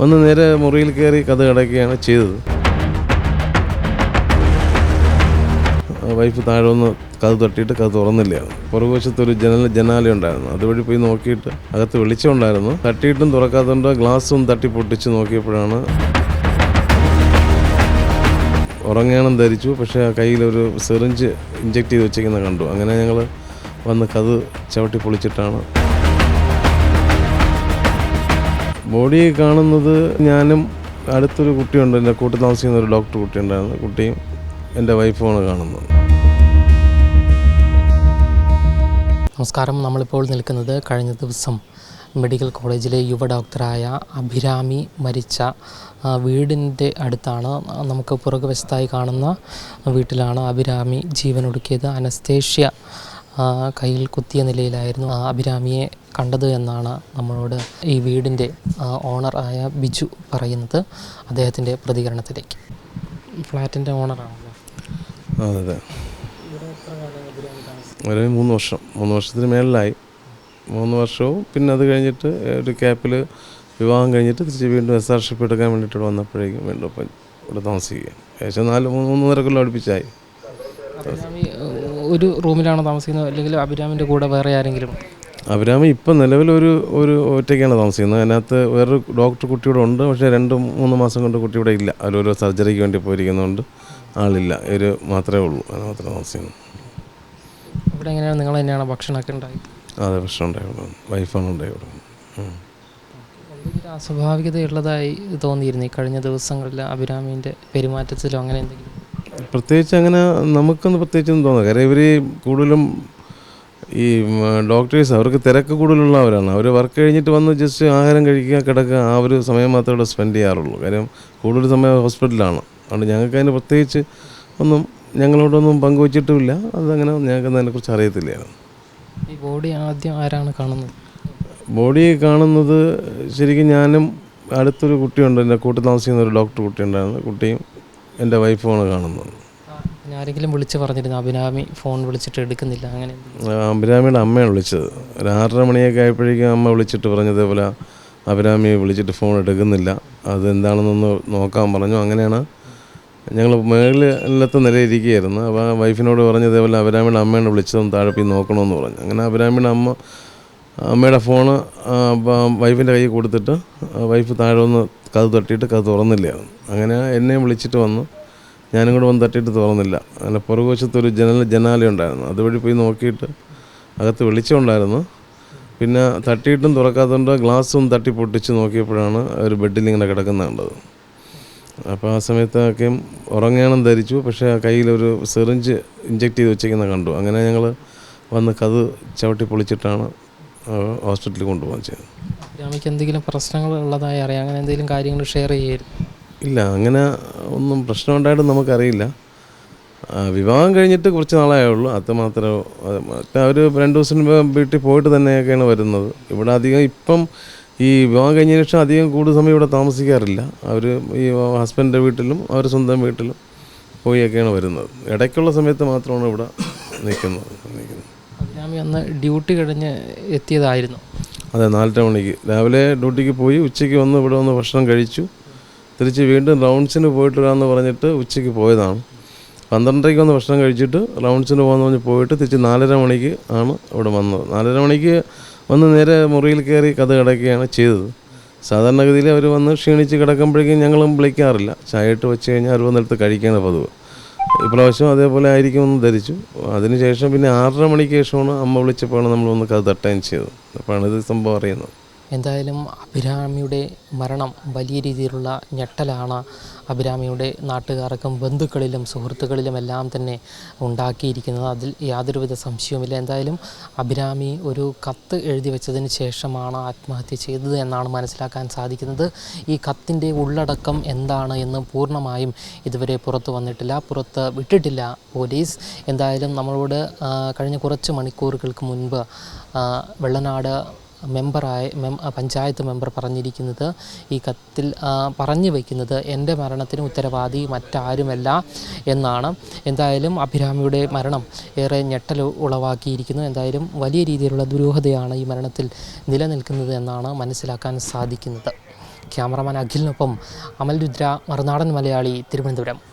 വന്ന് നേരെ മുറിയിൽ കയറി കഥ കിടക്കുകയാണ് ചെയ്തത്. വൈഫ് താഴെ ഒന്ന് കഥ തട്ടിയിട്ട് കഥ തുറന്നില്ലായിരുന്നു പുറകുവശത്ത് ഒരു ജനൽ ജനാല ഉണ്ടായിരുന്നു. അതുവഴി പോയി നോക്കിയിട്ട് അകത്ത് വെളിച്ചമുണ്ടായിരുന്നു തട്ടിയിട്ടും തുറക്കാത്തതുകൊണ്ട് ഗ്ലാസ്സും തട്ടി പൊട്ടിച്ച് നോക്കിയപ്പോഴാണ് ഉറങ്ങണം ധരിച്ചു. പക്ഷേ ആ കയ്യിലൊരു സിറിഞ്ച് ഇഞ്ചെക്ട് ചെയ്ത് വെച്ചിരിക്കുന്ന കണ്ടു. അങ്ങനെ ഞങ്ങൾ വന്ന് കഥ ചവിട്ടി പൊളിച്ചിട്ടാണ് ബോഡി കാണുന്നത് ഞാനും അടുത്തൊരു കുട്ടിയുണ്ട് എന്റെ കൂട്ടി താമസിക്കുന്ന ഒരു ഡോക്ടർ കുട്ടിയുണ്ടായിരുന്നു. കുട്ടിയും എന്റെ വൈഫുമാണ് കാണുന്നത്. നമസ്കാരം. നമ്മളിപ്പോൾ നിൽക്കുന്നത് കഴിഞ്ഞ ദിവസം മെഡിക്കൽ കോളേജിലെ യുവ ഡോക്ടറായ അഭിരാമി മരിച്ച വീടിന്റെ അടുത്താണ്. നമുക്ക് പുറകുവശത്തായി കാണുന്ന വീട്ടിലാണ് അഭിരാമി ജീവനൊടുക്കിയത്. അനസ്തേഷ്യ കയ്യിൽ കുത്തിയ നിലയിലായിരുന്നു ആ അഭിരാമിയെ കണ്ടത് എന്നാണ് നമ്മളോട് ഈ വീടിന്റെ ആ, ഓണർ ആയ ബിജു പറയുന്നത് അദ്ദേഹത്തിന്റെ പ്രതികരണത്തിലേക്ക്. ഫ്ലാറ്റിന്റെ ഓണറാണല്ലോ. അതെ അതെ. ഒരു മൂന്ന് വർഷം. മൂന്ന് വർഷത്തിന് മേളിലായി. മൂന്ന് വർഷവും പിന്നെ അത് കഴിഞ്ഞിട്ട് ഒരു ക്യാപ്പിൽ വിവാഹം കഴിഞ്ഞിട്ട് തിരിച്ച് വീണ്ടും എസ് ആർ ഷിപ്പ് എടുക്കാൻ വേണ്ടിയിട്ട് വന്നപ്പോഴേക്കും വീണ്ടും ഇപ്പം ഇവിടെ താമസിക്കുക ഏകദേശം നാല് മൂന്ന് മൂന്നര കൊല്ലം അടുപ്പിച്ചായി. ഒരു റൂമിലാണോ താമസിക്കുന്നത്? അല്ലെങ്കിൽ അഭിരാമിന്റെ കൂടെ വേറെ ആരെങ്കിലും? അഭിരാമി ഇപ്പം നിലവിൽ ഒരു ഒരു ഒറ്റയ്ക്കാണ് താമസിക്കുന്നത്. അതിനകത്ത് വേറൊരു ഡോക്ടർ കുട്ടിയുടെ ഉണ്ട്. പക്ഷേ രണ്ട് മൂന്ന് മാസം കൊണ്ട് കുട്ടി ഇവിടെ ഇല്ല. അവരോരോ സർജറിക്ക് വേണ്ടി പോയിരിക്കുന്നതുകൊണ്ട് ആളില്ല. ഒരു മാത്രമേ ഉള്ളൂ. അതിന് മാത്രമേ താമസിക്കുന്നു ഇവിടെ എങ്ങനെയാണ്? നിങ്ങൾ തന്നെയാണ് ഭക്ഷണമൊക്കെ ഉണ്ടായി അതെ ഭക്ഷണം ഉണ്ടായിരുന്നു വൈഫാണ് ഉണ്ടായിരുന്നു അസ്വാഭാവികതയുള്ളതായി തോന്നിയിരുന്നു ഈ കഴിഞ്ഞ ദിവസങ്ങളിൽ അഭിരാമിന്റെ പെരുമാറ്റത്തിലോ അങ്ങനെ എന്തെങ്കിലും? പ്രത്യേകിച്ച് അങ്ങനെ നമുക്കൊന്നും പ്രത്യേകിച്ചൊന്നും തോന്നുക കാര്യം ഇവർ കൂടുതലും ഈ ഡോക്ടേഴ്സ് അവർക്ക് തിരക്ക് കൂടുതലുള്ളവരാണ്. അവർ വർക്ക് കഴിഞ്ഞിട്ട് വന്ന് ജസ്റ്റ് ആഹാരം കഴിക്കുക കിടക്കുക ആ ഒരു സമയം മാത്രമേ ഇവിടെ സ്പെൻഡ് ചെയ്യാറുള്ളൂ. കാര്യം കൂടുതൽ സമയം ഹോസ്പിറ്റലാണ് അതുകൊണ്ട് ഞങ്ങൾക്ക് അതിന് പ്രത്യേകിച്ച് ഒന്നും ഞങ്ങളോടൊന്നും പങ്കുവച്ചിട്ടുമില്ല. അതങ്ങനെ ഞങ്ങൾക്ക് അതിനെക്കുറിച്ച് അറിയത്തില്ലായിരുന്നു. ഈ ബോഡി ആദ്യം ആരാണ് കാണുന്നത്? ബോഡി കാണുന്നത് ശരിക്കും ഞാനും അടുത്തൊരു കുട്ടിയുണ്ട്. എന്റെ കൂട്ടി താമസിക്കുന്ന ഒരു ഡോക്ടർ കുട്ടിയുണ്ടായിരുന്നു. കുട്ടിയും എന്റെ വൈഫുമാണ് കാണുന്നത്. ആരെങ്കിലും വിളിച്ച് പറഞ്ഞിരുന്നു? അഭിരാമി ഫോൺ വിളിച്ചിട്ട് എടുക്കുന്നില്ല അങ്ങനെ? അഭിരാമിയുടെ അമ്മയാണ് വിളിച്ചത്. ഒരു ആറര മണിയൊക്കെ ആയപ്പോഴേക്കും അമ്മ വിളിച്ചിട്ട് പറഞ്ഞതേപോലെ അഭിരാമി വിളിച്ചിട്ട് ഫോൺ എടുക്കുന്നില്ല. അതെന്താണെന്നൊന്ന് നോക്കാൻ പറഞ്ഞു. അങ്ങനെയാണ് ഞങ്ങൾ മേളിലത്തെ നിലയിരിക്കുകയായിരുന്നു അപ്പോൾ ആ വൈഫിനോട് പറഞ്ഞതേപോലെ അഭിരാമിയുടെ അമ്മയാണ് വിളിച്ചതും താഴെ പോയി നോക്കണമെന്ന് പറഞ്ഞു. അങ്ങനെ അഭിരാമിയുടെ അമ്മ അമ്മയുടെ ഫോണ് വൈഫിന്റെ കയ്യിൽ കൊടുത്തിട്ട് വൈഫ് താഴെ ഒന്ന് കത് തട്ടിയിട്ട് കത് തുറന്നില്ല. അങ്ങനെ എന്നെ വിളിച്ചിട്ട് വന്നു. ഞാനും കൂടെ വന്ന് തട്ടിയിട്ട് തുറന്നില്ല. അങ്ങനെ പുറകുവശത്ത് ഒരു ജനൽ ജനാല ഉണ്ടായിരുന്നു. അതുവഴി പോയി നോക്കിയിട്ട് അകത്ത് വെളിച്ചമുണ്ടായിരുന്നു പിന്നെ തട്ടിയിട്ടും തുറക്കാത്തതുകൊണ്ട് ഗ്ലാസ്സും തട്ടി പൊട്ടിച്ച് നോക്കിയപ്പോഴാണ് ഒരു ബെഡിൽ ഇങ്ങനെ കിടക്കുന്നത് കണ്ടത്. അപ്പോൾ ആ സമയത്തൊക്കെയും ഉറങ്ങണം ധരിച്ചു. പക്ഷേ ആ കയ്യിലൊരു സിറിഞ്ച് ഇഞ്ചെക്ട് ചെയ്ത് വെച്ചേക്കുന്നത് കണ്ടു. അങ്ങനെ ഞങ്ങൾ വന്ന് കത് ചവിട്ടി പൊളിച്ചിട്ടാണ് ഹോസ്പിറ്റലിൽ കൊണ്ടുപോകാൻ ചെയ്തത് അഭിരാമിക്ക് എന്തെങ്കിലും പ്രശ്നങ്ങൾ ഉള്ളതായി അറിയാം. അങ്ങനെ എന്തെങ്കിലും കാര്യങ്ങൾ ഷെയർ ചെയ്യായിരുന്നു ഇല്ല അങ്ങനെ ഒന്നും പ്രശ്നം ഉണ്ടായിട്ട് നമുക്കറിയില്ല വിവാഹം കഴിഞ്ഞിട്ട് കുറച്ച് നാളായേ ഉള്ളൂ. അത് മാത്രമേ അവർ രണ്ട് ദിവസം വീട്ടിൽ പോയിട്ട് തന്നെയൊക്കെയാണ് വരുന്നത്. ഇവിടെ അധികം ഇപ്പം ഈ വിവാഹം കഴിഞ്ഞ ശേഷം അധികം കൂടുതൽ സമയം ഇവിടെ താമസിക്കാറില്ല. അവർ ഈ ഹസ്ബൻഡിന്റെ വീട്ടിലും അവർ സ്വന്തം വീട്ടിലും പോയൊക്കെയാണ് വരുന്നത്. ഇടയ്ക്കുള്ള സമയത്ത് മാത്രമാണ് ഇവിടെ നിൽക്കുന്നത്. നിൽക്കുന്നത്. അഭിരാമി അന്ന് ഡ്യൂട്ടി കഴിഞ്ഞ് എത്തിയതായിരുന്നു. അതെ നാലര മണിക്ക്. രാവിലെ ഡ്യൂട്ടിക്ക് പോയി ഉച്ചയ്ക്ക് വന്ന് ഇവിടെ വന്ന് ഭക്ഷണം കഴിച്ചു. തിരിച്ച് വീണ്ടും റൗണ്ട്സിന് പോയിട്ട് വരാമെന്ന് പറഞ്ഞിട്ട് ഉച്ചയ്ക്ക് പോയതാണ്. പന്ത്രണ്ടരയ്ക്ക് വന്ന് ഭക്ഷണം കഴിച്ചിട്ട് റൗണ്ട്സിന് പോകുന്ന പറഞ്ഞ് പോയിട്ട് തിരിച്ച് നാലര മണിക്ക് ആണ് ഇവിടെ വന്നത്. നാലര മണിക്ക് വന്ന് നേരെ മുറിയിൽ കയറി കഥ കിടക്കുകയാണ് ചെയ്തത്. സാധാരണഗതിയിൽ അവർ വന്ന് ക്ഷീണിച്ച് കിടക്കുമ്പോഴേക്കും ഞങ്ങളും വിളിക്കാറില്ല. ചായ ഇട്ട് വെച്ച് കഴിഞ്ഞാൽ അവർ വന്നെടുത്ത് കഴിക്കുകയാണ് പതിവ്. ഇപ്രാവശ്യം അതേപോലെ ആയിരിക്കുമെന്ന് ധരിച്ചു. അതിനുശേഷം പിന്നെ ആറര മണിക്ക് ശേഷമാണ് അമ്മ വിളിച്ചപ്പോഴാണ് നമ്മൾ ഒന്ന് കഥ തട്ടുകയും ചെയ്തത്. അപ്പോഴാണ് ഇത് സംഭവം അറിയുന്നത്. എന്തായാലും അഭിരാമിയുടെ മരണം വലിയ രീതിയിലുള്ള ഞെട്ടലാണ് അഭിരാമിയുടെ നാട്ടുകാർക്കും ബന്ധുക്കളിലും സുഹൃത്തുക്കളിലും എല്ലാം തന്നെ ഉണ്ടാക്കിയിരിക്കുന്നത്. അതിൽ യാതൊരുവിധ സംശയവുമില്ല. എന്തായാലും അഭിരാമി ഒരു കത്ത് എഴുതി വെച്ചതിന് ശേഷമാണ് ആത്മഹത്യ ചെയ്തത് എന്നാണ് മനസ്സിലാക്കാൻ സാധിക്കുന്നത്. ഈ കത്തിന്റെ ഉള്ളടക്കം എന്താണ് എന്ന് പൂർണമായും ഇതുവരെ പുറത്തു വന്നിട്ടില്ല. പുറത്ത് വിട്ടിട്ടില്ല പോലീസ്. എന്തായാലും നമ്മളോട് കഴിഞ്ഞ കുറച്ച് മണിക്കൂറുകൾക്ക് മുൻപ് വെള്ളനാട് മെമ്പറായ പഞ്ചായത്ത് മെമ്പർ പറഞ്ഞിരിക്കുന്നത് ഈ കത്തിൽ പറഞ്ഞു വയ്ക്കുന്നത് എന്റെ മരണത്തിന് ഉത്തരവാദി മറ്റാരുമല്ല എന്നാണ്. എന്തായാലും അഭിരാമിയുടെ മരണം ഏറെ ഞെട്ടൽ ഉളവാക്കിയിരിക്കുന്നു. എന്തായാലും വലിയ രീതിയിലുള്ള ദുരൂഹതയാണ് ഈ മരണത്തിൽ നിലനിൽക്കുന്നത് എന്നാണ് മനസ്സിലാക്കാൻ സാധിക്കുന്നത്. ക്യാമറമാൻ അഖിലിനൊപ്പം അമൽ രുദ്ര മറുനാടൻ മലയാളി തിരുവനന്തപുരം.